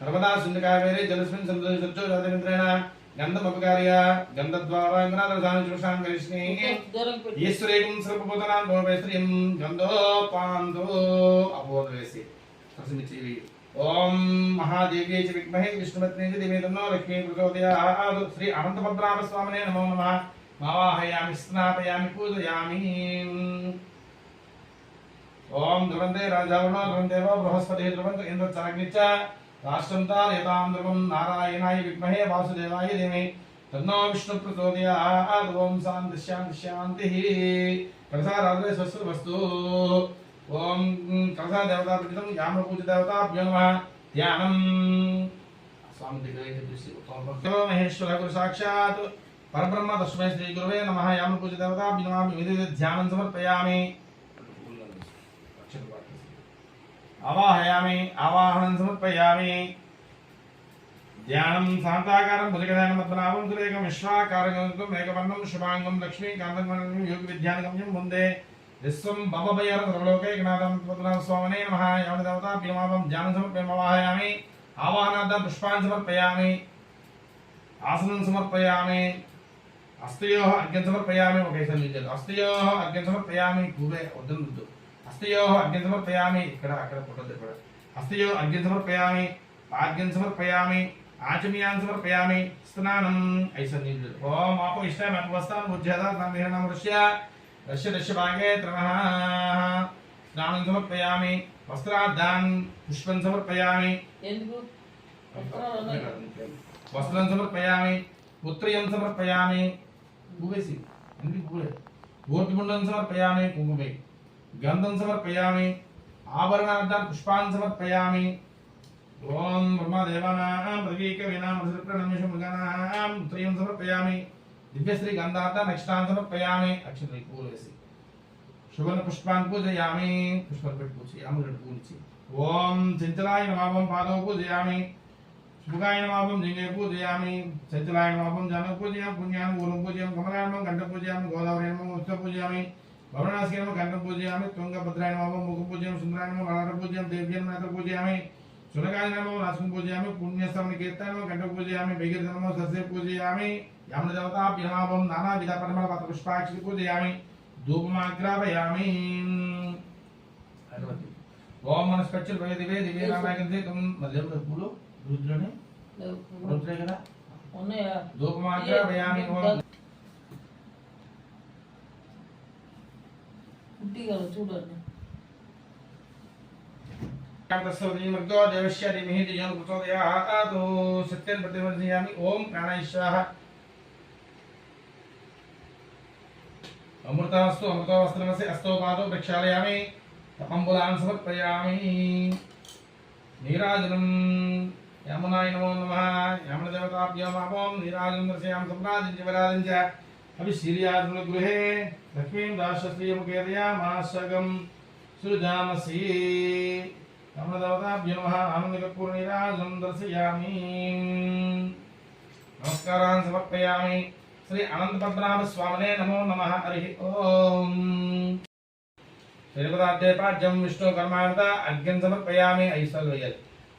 నర్మదా సింధుకావేరి జలస్మిన్ సంతోషో జాతమిత్రేణ గంధమపకార్య గంధద్వారాంగనాథాన్ని ఈశ్వరేకం సర్వభూతనాం భోమేశ్వర్యం గంధోపాంతో అపోదవేసి ప్రసమించేవి ఓం మహాదేవ్యై చ విద్మహే విష్ణుపత్ని చ దివే తన్నో లక్ష్మీ ప్రచోదయాత్. శ్రీ అనంతపద్మనాభ స్వామినే నమో నమః. మావాహయామి స్నాపయామి పూజయామి. ఓం ధ్రువంతే రాజావృణో ధ్రువందేవ బృహస్పతి ధ్రువంత ఇంద్ర రాష్ట్రం తారయతాం ధ్రువం నారాయణాయ విద్మహే వాసుదేవాయ ధీమహి తన్నో విష్ణు ప్రచోదయాత్ ఓం శాంతి శాంతి శాంతి కలసారాధనే స్వస్తి వస్తు ఓం కలసా దేవతా ప్రతితం యామ పూజ దేవతాభ్యో నమః ధ్యానం స్వామి దగ్గర అయితే అవాహయామి ఆవాహనం సమర్పయామి. ధ్యానం శాంతాకారం భుజగదానం పద్మనాభం సురేకం విశ్వాకారం మేఘవర్ణం శుభాంగం లక్ష్మీకాంతం యోగి విద్యానగమ్యం ముందే విశ్వం బబయర సర్వలోకైకనాథం పద్మనాభ స్వామినే నమః. యవన దేవత భీమావం ధ్యానం సమర్పయామి ఆవాహనార్థ పుష్పాన్ని సమర్పయామి. ఆసనం సమర్పయామి. అస్తయోహ అర్ఘ్యం సమర్పయామి. ఒకేసారి నిలిచారు అస్తయో అర్ఘ్యం సమర్పయామి. పూవే వద్దు అస్తయో అర్ఘ్యం సమర్పయామి ఇక్కడ అక్కడ పుట్టదు ఇక్కడ అస్తయో అర్ఘ్యం సమర్పయామి ఆర్ఘ్యం సమర్పయామి ఆచమయాన్ సమర్పయామి స్నానం నీళ్ళు ఓం ఆపో ఇష్టామి అపవస్తాన్ ఉజ్జేద ఋష్య రష్య రష్య భాగే త్రమః స్నానం సమర్పయామి వస్త్రార్థాన్ పుష్పం సమర్పయామి. వస్త్రం సమర్పయామి పుత్రయం సమర్పయామి పూవేసి ఎందుకు? పూలే గోపిముండం సమర్పయామి కుంకుమే। గంధం సమర్పయామి ఆభరణార్థం పుష్పాన్ సమర్పయామి ఓం బ్రహ్మదేవానాం ప్రతీక వీణాం మృగణమిష మృగానాం త్రయం సమర్పయామి దివ్యశ్రీ గంధార్థ నక్షత్రాన్ సమర్పయామి అక్షతలు పూలు వేసి శుభన పుష్పాన్ పూజయామి పుష్పం పెట్టి పూజ రెండు పూజించి ఓం చించలాయ నమామం పాదవ పూజయామి శుభగాయ నమాపం జింగే పూజయామి చంచలాయ నమాపం జన పూజయామి పుణ్యాన్ని ఊరం పూజయామి కమలాయనం గంట పూజయామి గోదావరి ఉత్సవ పూజయామి భవనాశి నమం కంఠ పూజయామి తుంగభద్రాయ నమాపం ముఖ పూజయామి సుందరాయ నమం లలాట పూజయామి దేవ్యం నేత పూజయామి సునగాయ నమం నాశకం పూజయామి పుణ్యస్తమని కీర్తనం కంఠ పూజయామి భగీరథ నమో సస్య పూజయామి యమన దేవతాభ్య నమాపం నానావిధ పరిమళ పత్ర పుష్పాక్షి పూజయామి ధూపమాగ్రాపయామి ఓం మనస్పచ్చల్ భయ దివే దివే తుమ్ మధ్య పూలు రుద్రుని. రుద్రే కదా? ఉన్నాయా? ధూపమాగ్రాపయామి ఓం Kartasodhi Magdo Devasya Dimihiti Yon Kutodhya Atatu Sityan Pati Vajniyami Om Pranayishwaha Amurtaastu Amurtaastu Namase Astopato Brikshalayami Tapambulaan Sabat Prayami Niradhanam Yamunayinamonamaha Yamunadevata Abhyam Abom Niradhanam Nasiyam Sabnadhin Jivaradhin Jaya अभी अपि श्रीयात्मगृहे लक्ष्मीं दाशस्त्रियमुखेदयामासगं सृजामसि। नमदवताभ्यो नमः, आनन्दकपूर्णिराजं दर्शयामि। नमस्कारान् समर्पयामि। श्री अनन्तपद्मनाभस्वामिने नमो नमः, हरिः ॐ श्रीपदाद्यपाठ्यं विष्णुकर्मार्थ अज्ञं समर्पयामि ऐसल्वयल्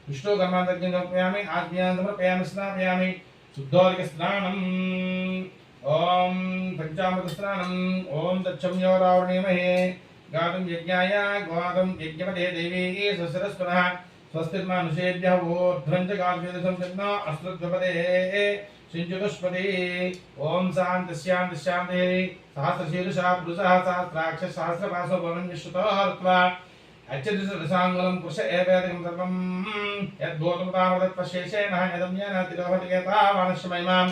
विष्णुकर्मार्थ अज्ञं समर्पयामि, आज्ञां समर्पयामि, स्नापयामि। शुद्धोलिकस्नानम्। ఓం పంచామృతస్నానం ఓం తచ్చమ్యోరావణీమహే గాతం యజ్ఞాయ గోతం యజ్ఞపదే దేవీ సుశిరస్పునః స్వస్తిర్మానుషేభ్య ఓర్ధ్వం చ గార్వేదసం చిన్న అశ్రుద్వపదే ఓం శాంతి శాంతి శాంతి. సహస్రశీర్షా పురుషः సహస్రాక్ష సహస్రపాశో భవన్ విశ్రుతో హృత్వా అత్యధిసాంగులం కృష ఏవేదకం సర్వం. యద్భూతముతామృతత్వశేషేణ యదమ్యేన తిరోహటికేతా వానశ్రమైమాం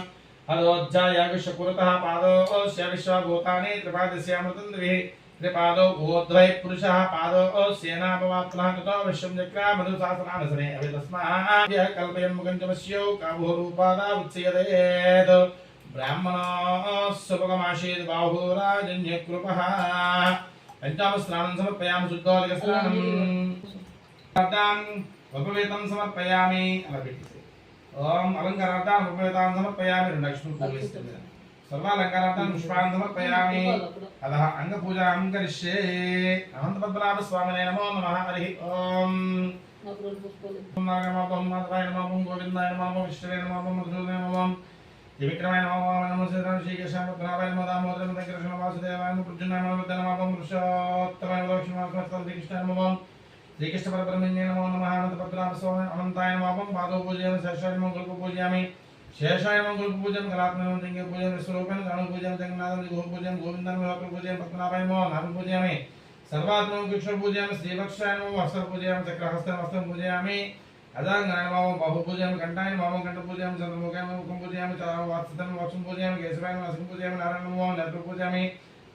हलोज्जाया विश्वपुरतः पादोऽस्य विश्वभूतानि त्रिपादस्यामृतन्द्रिः त्रिपादौ ऊर्ध्वै पुरुषः पादोऽस्येनापवात्मः ततो विश्वं चक्रामधुशासनानुसरे अभितस्माभ्यः कल्पयन् मुगञ्जमस्यौ काभोरूपादा उच्यतेत् ब्राह्मणः सुभगमासीत् बाहुराजन्यकृपः पञ्चामस्नानं समर्पयामि शुद्धोलिकस्नानम् उपवेतं समर्पयामि अलपिटिसे ఓం అలంకారార్థాన్ ఉపవేతాన్ సమర్పయామి లక్ష్మీ పూజిస్తుంది సర్వాలంకారార్థాన్ పుష్పాన్ సమర్పయామి అదః అంగపూజాం కరిష్యే. అనంతపద్మనాభ స్వామినే నమో నమః. హరి ఓం. నాకు రెండు పుష్పాలు. నాగమాపం మాధవాయ నమం గోవిందాయ నమం విష్ణువే నమం మధుసూదన నమం త్రివిక్రమాయ నమం నమో శ్రీరామ శ్రీకృష్ణ పద్మనాభాయ నమో దామోదర నమో కృష్ణ వాసుదేవాయ నమో కృష్ణాయ నమో బుద్ధ నమం పురుషోత్తమాయ నమో లక్ష్మణ శ్రీకృష్ణ నమం శ్రీకృష్ణ పరబ్రహ్మణ్య నమో నమ అనంత పద్మనాభ స్వామి అనంతాయ నమం పాదో పూజయామి శేషాయ నమం గురుపు పూజయామి శేషాయ నమం గురుపు పూజం కళాత్మనం లింగ పూజం విశ్వరూపం గణ పూజం జగన్నాథం గోప పూజం గోవిందం లోక పూజం పద్మనాభాయ నమో నామ పూజయామి సర్వాత్మం కృష్ణ పూజయామి శ్రీవక్షాయ నమో వస్త్ర పూజయామి చక్రహస్తం వస్త్రం పూజయామి అదాంగాయ నమో బాహు పూజయామి కంఠాయ నమో కంఠ పూజయామి చంద్రముఖాయ నమో ముఖం పూజయామి వాత్సతం వక్షం పూజయామి కేశవాయ నమో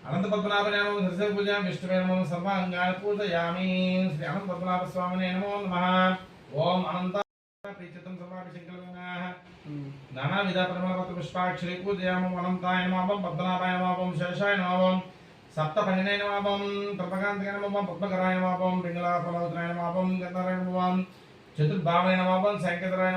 అనంత పద్మనాభాయ నమో దర్శన పూజయామి. విష్ణువే నమో సర్వాంగాయ పూజయామి శ్రీ అనంత పద్మనాభ స్వామినే నమో నమః. ఓం అనంత ప్రీచితం సర్వాభిషేకలంగాః నానావిధ పరిమళపత్ర పుష్పాక్షరి పూజయామి అనంతాయ నమః పద్మనాభాయ నమః శేషాయ నమః సప్త పంజనాయ నమః త్రిపకాంతయ నమః పద్మకరాయ నమః పింగళాఫలవత్రాయ నమః గంధరాయ నమః చతుర్భావాయ నమః సంకేతరాయ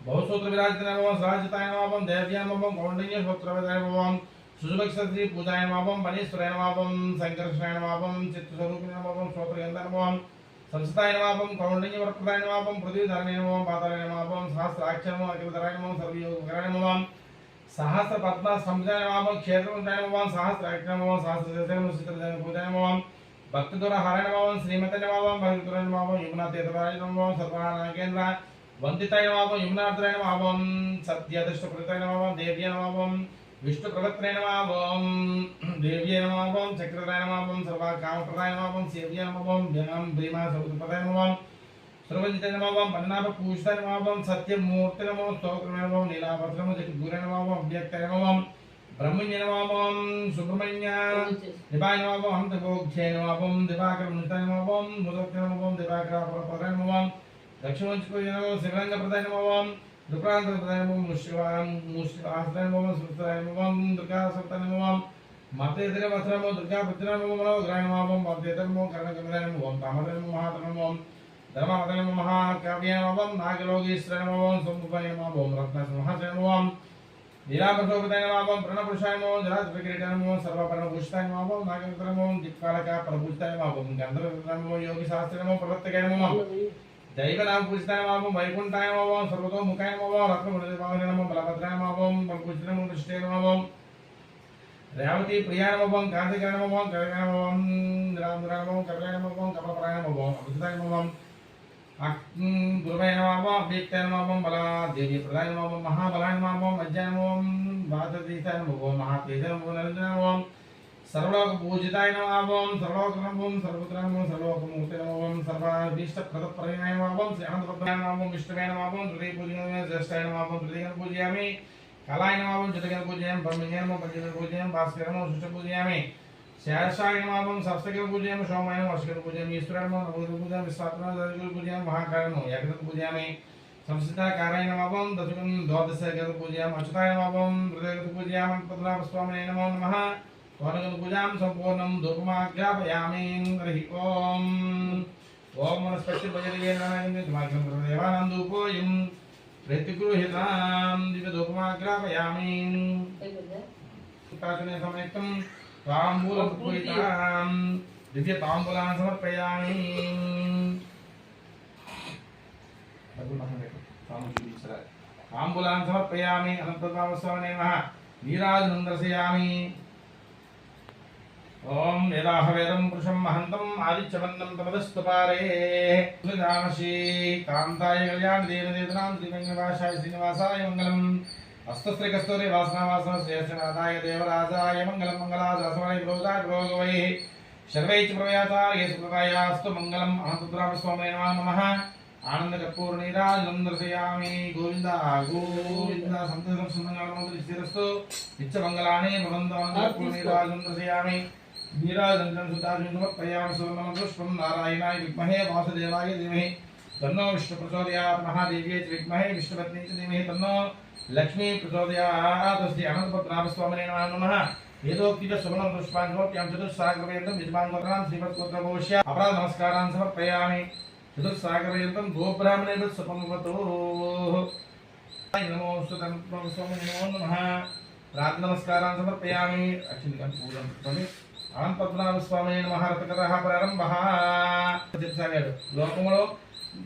నమః అవ్యాయ నమః సహస్రవల్లభాయ నమః బహుసూత్ర విరాజిత నమః సహజితాయ నమః దేవ్యాయ నమః కౌండిన్య సూత్రవేదాయ నమః సుజుభక్షత్రి పూజాయ నమః మనీశ్వరాయ నమః సంకర్షణాయ నమః చిత్తస్వరూపిణ నమః స్తోత్రయంత నమః సంస్థాయ నమః కౌండిన్య వరప్రదాయ నమః పృథ్వీధరణే నమః పాతాయ నమః సహస్రాక్ష నమః అఖిలధరాయ నమః సర్వయోగకరాయ నమః సహస్ర పద్మ సంజాయ నమః క్షేత్రముంటాయ నమః సహస్రాక్ష నమః సహస్రశేషం చిత్రజన పూజాయ నమః భక్తిదుర హరాయ నమః శ్రీమతి నమః భక్తిదుర నమః యుగ్నాతీతరాయ నమః సర్వనాగేంద్ర వందితాయ నమః యుగ్నార్థరాయ నమః సత్యదృష్ట ప్రతాయ నమః దేవ్య నమః విష్ణు ప్రవత్రాయ నమః దేవ్య నమః చక్రరాయ నమః సర్వ కామప్రదాయ నమః సేవ్య నమః జ్ఞానం భీమా సముద్రపదాయ నమః సర్వజిత నమః పన్నాభ పూజిత నమః సత్యమూర్తి నమః స్తోత్ర నమః నీలాభద్రమ జగద్గుర నమః అవ్యక్త నమః బ్రహ్మణ్య నమః సుబ్రహ్మణ్య దివాయ నమః హంతగోక్షే నమః దివాకర మునితాయ నమః ముదోక్త నమః దివాకర పరపదాయ నమః దక్షిణోంచుకోయ నమః శివరంగ ప్రదాయ నమః దుఃఖాంత ప్రదాయ నమః ముష్టివాం ముష్టివాసదాయ నమః సుతాయ నమః దుర్గా సప్తాయ నమః మతేతర వస్త్రమో దుర్గా పుత్ర నమః గ్రాయ నమః మతేతర నమః కర్ణకమదాయ నమః తామదయ నమః మహాతర నమః దైవనామ సర్వతో ముఖాయమావం నమః రత్నమునిపావన నమః బలభద్రాయ రేవతి ప్రియాయ నమః కాంతికాయ నమః కవికాయ కమలప్రాయమవం రామదురాయ నమః కవికాయ నమః దేవి సర్వలోక పూజితాయనమావం నమః సర్వలోక నమః సర్వపుత్ర నమః సర్వలోక మూర్తి నమః సర్వాభీష్ట ప్రద పరిణాయ నమః శ్రీ అనంత పద్మాయ నమః విష్ణువే నమః హృదయ పూజయామి జ్యేష్ఠాయ నమః హృదయ పూజయామి కళాయ నమః జగన్ పూజయామి బ్రహ్మణ్య నమః పంచగన పూజయామి భాస్కర నమః శుష్ట పూజయామి శేషాయ నమః సప్తగిరి పూజయామి సోమాయ నమః వర్షగిరి పూజయామి ఈశ్వరాయ నమః నవగిరి పూజయామి విశ్వాత్మ దశగిరి పూజయామి మహాకాయ నమః ఏకదంత పూజయామి సంస్థితాకారాయ నమః దశకం ద్వాదశ గత పూజయామి అచ్యుతాయ నమః హృదయగత పూజయామి పద్మనాభ స్వామినే నమో నమః ఓనగత పూజాం సంపూర్ణం ధూపమాజ్ఞాపయామి హరి ఓం ఓం మనస్పతి భజరిగే నమః దేవానందూపోయం ప్రతిగృహితాం దివ్య ధూపమాగ్రాపయామి అయిపోయిందా ప్రాచీన సమయత్తం తాంబూలం పూయితాం దివ్య తాంబూలాన్ని సమర్పయామి తాంబూలాన్ని సమర్పయామి అనంతరామస్వామి నమః నీరాజనం దర్శయామి ఓం వేదాహవేదం పురుషం మహంతం ఆదిత్యవన్నం తమదస్తు పారే. రామశ్రీ కాంతాయ కళ్యాణ దేవదేవనాం శ్రీమంగళవాసాయ శ్రీనివాసాయ మంగళం. హస్తశ్రీకస్తూరి వాసనావాసన శ్రేష్ఠనాథాయ దేవరాజాయ మంగళం మంగళాదాసవాయ ప్రోదాయ ప్రోగవై శర్వై చ సుప్రదాయాస్తు మంగళం అనంతరామస్వామి నమః ఆనంద కపూర్ నీరాజనం దర్శయామి గోవింద గోవింద సంతతం సుమంగళం శ్రీరస్తు నిత్యమంగళాని భవంతు ఆనంద కపూర్ నీరాజనం దర్శయామి నీరాజనం సుతాజం సమర్పయామి సువర్ణం పుష్పం నారాయణాయ విద్మహే వాసుదేవాయ ధీమహి తన్నో విష్ణు ప్రచోదయాత్ మహాదేవ్యై చ విద్మహే విష్ణుపత్ని చ ధీమహి తన్నో లక్ష్మీ ప్రచోదయాత్ శ్రీ అనంతపద్మనాభస్వామినే నమః వేదోక్తిక సుమనం పుష్పాంగోప్యాం చతుస్సాగరపర్యంతం యజమాన్గోత్రాం శ్రీమత్గోత్రభోష్య అపరాధ నమస్కారాన్ సమర్పయామి చతుస్సాగరపర్యంతం గోబ్రాహ్మణేభ్య సుపంగతో నమో స్వామి నమో నమః ప్రార్థన నమస్కారాన్ సమర్పయామి అక్షింతం స్వామి అనంతపద్మనాభ స్వామి మహారథకర ప్రారంభ. చెప్పసాగాడు లోకములో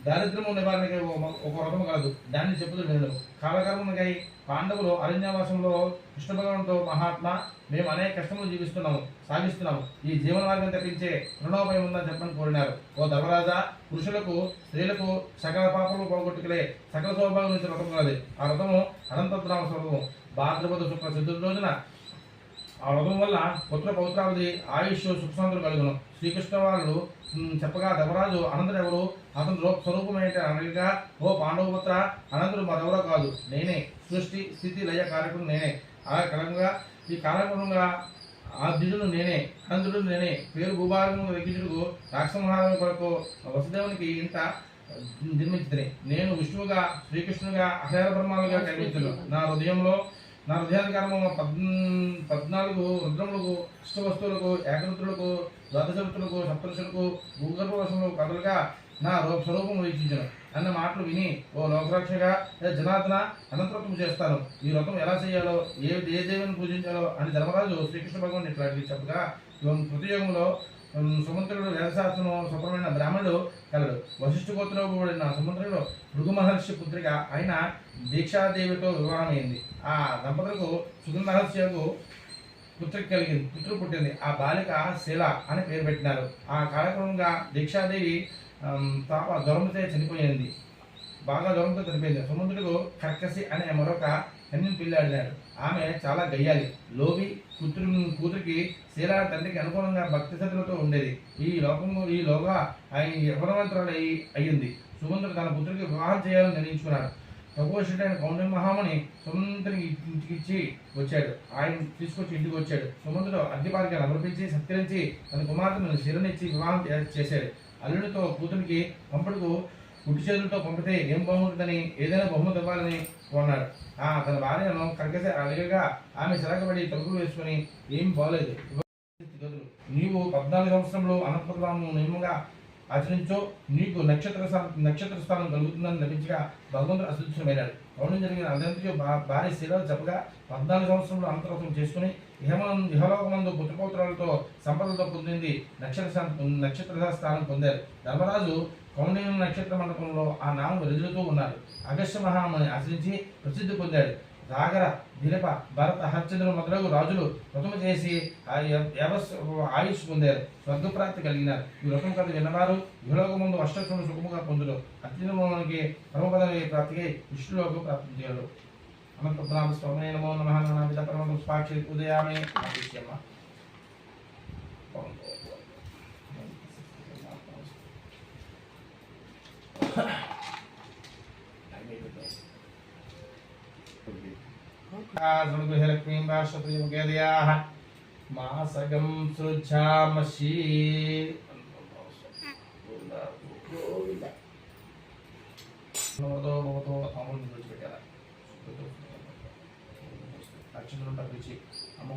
దారిద్రము నివారణకి ఒక- ఒక వ్రతము కలదు దాన్ని చెప్పుతూ నేను కాలకర్మకై పాండవులు అరణ్యవాసంలో కృష్ణ భగవంతో మహాత్మ మేము అనేక కష్టములు జీవిస్తున్నాము సాగిస్తున్నాము. ఈ జీవన మార్గం తప్పించే రుణోపాయం ఉందని చెప్పని కోరినారు. ఓ ధర్మరాజా పురుషులకు స్త్రీలకు సకల పాపములు పోగొట్టుకులే సకల సౌభాగ్యం నుంచి వ్రతం కలది ఆ వ్రతము అనంతద్రామ స్వరూపము. భాద్రపద శుక్ల చతుర్థి రోజున ఆ వ్రతం వల్ల పుత్ర పౌత్రావధి ఆయుష్ సుఖశాంతులు కలుగును. శ్రీకృష్ణ వాళ్ళు చెప్పగా ధర్మరాజు అనంతుడు ఎవరు? అతని రూప స్వరూపం అనగా ఓ పాండవపుత్ర అనంతుడు మరెవరో కాదు నేనే. సృష్టి స్థితి లయ కార్యక్రమం నేనే. ఆ కాలంగా ఈ కాలక్రమంగా ఆ నేనే అనంతుడు నేనే. పేరు భూభాగం వెక్కించుడు రాక్షమహారం కొరకు వసుదేవునికి ఇంత జన్మించింది నేను విష్ణువుగా శ్రీకృష్ణుగా అహేర బ్రహ్మాలుగా కనిపించను. నా హృదయంలో నా హృదయాధికారము పద్ పద్నాలుగు రుద్రములకు అష్టవస్తువులకు ఏకరుద్రులకు ద్వాదశరుతులకు సప్తరుషులకు భూగర్భవశములకు కథలుగా నా రూప స్వరూపం వీక్షించను. అన్న మాటలు విని ఓ లోకరక్షగా జనార్దన అనంతరత్వం చేస్తాను. ఈ వ్రతం ఎలా చేయాలో ఏ ఏ దేవుని పూజించాలో అని ధర్మరాజు శ్రీకృష్ణ భగవాన్ ఇట్లా అడిగి చెప్పగా కృతయుగంలో సుమంత్రుడు వేదశాస్త్రము సుప్రమైన బ్రాహ్మణుడు కలడు. వశిష్ఠ గోత్రపడిన సుమంత్రుడు భృగు మహర్షి పుత్రిక. అయిన దీక్షాదేవితో వివాహమైంది. ఆ దంపతులకు సుగంధ మహర్షికు పుత్రిక కలిగింది. పుత్రుడు పుట్టింది. ఆ బాలిక శిల అని పేరు పెట్టినారు. ఆ కార్యక్రమంగా దీక్షాదేవి తాప జ్వరంతో చనిపోయింది. బాగా జ్వరంతో చనిపోయింది. సుమంత్రుడు కర్కసి అనే మరొక కన్యను పిల్లాడినాడు. ఆమె చాలా గయ్యాలి. లోబి కూతురు కూతురికి శీలా తండ్రికి అనుకూలంగా భక్తి శ్రద్ధలతో ఉండేది. ఈ లోకము ఈ లోగా ఆయన యవనవంతురాలు అయ్యింది. సుమంతుడు తన పుత్రుడికి వివాహం చేయాలని నిర్ణయించుకున్నాడు. ప్రపోషుడైన కౌండ మహాముని సుమంతునికి ఇంటికి ఇచ్చి వచ్చాడు. ఆయన తీసుకొచ్చి ఇంటికి వచ్చాడు. సుమంతుడు అగ్నిపార్గాలు సమర్పించి సత్కరించి తన కుమార్తెను శిరనిచ్చి వివాహం చేశాడు. అల్లుడితో కూతురికి పంపడుకు గుడ్డి చేతులతో పంపితే ఏం బాగుంటుందని ఏదైనా బహుమతి ఇవ్వాలని కొన్నాడు ఆ తన భార్యను కరకసే అడిగగా ఆమె చిరకబడి తలుపులు వేసుకుని ఏం బాగలేదు నీవు పద్నాలుగు సంవత్సరంలో అనంతపురము నియమంగా ఆచరించో. నీకు నక్షత్ర స్థా- నక్షత్ర స్థానం కలుగుతుందని లభించగా భగవంతుడు అసృష్టమైనాడు పౌర్ణం జరిగిన అదంతకి భార్య శిరలు చెప్పగా పద్నాలుగు సంవత్సరంలో అంతర్గతం చేసుకుని ఇహమనం ఇహలోకమందు పుత్రపౌత్రాలతో సంపదలతో పొందింది నక్షత్ర నక్షత్ర స్థానం పొందారు. ధర్మరాజు కౌండిన్య నక్షత్ర మండపంలో ఆ నామం వెలుగుతూ ఉన్నారు. అగస్త్య మహాముని ఆశ్రయించి ప్రసిద్ధి పొందాడు సాగర దిలప భరత హరిచంద్రులు మొదలగు రాజులు వ్రతము చేసి ఆ యవస్ ఆయుష్ పొందారు. స్వర్గప్రాప్తి కలిగినారు. ఈ వ్రతం కథ విన్నవారు ఇహలోక ముందు అష్టక్షులు సుఖముగా పొందులు. అత్యున్నమానికి పరమపదవి ప్రాప్తికి విష్ణులోకి ప్రాప్తించారు అనంతపురామ స్వామి నమో నమ. నామిత పరమ పుష్పాక్షి ఉదయామి. ఆదిత్యమ్మ గృహలక్ష్మీం రాష్ట్రప్రియముఖేదయాः మాసగం సృజామషి భవతో భవతో అమలు విడిచిపెట్టారా అక్షంతరం తప్పించి అమ్మ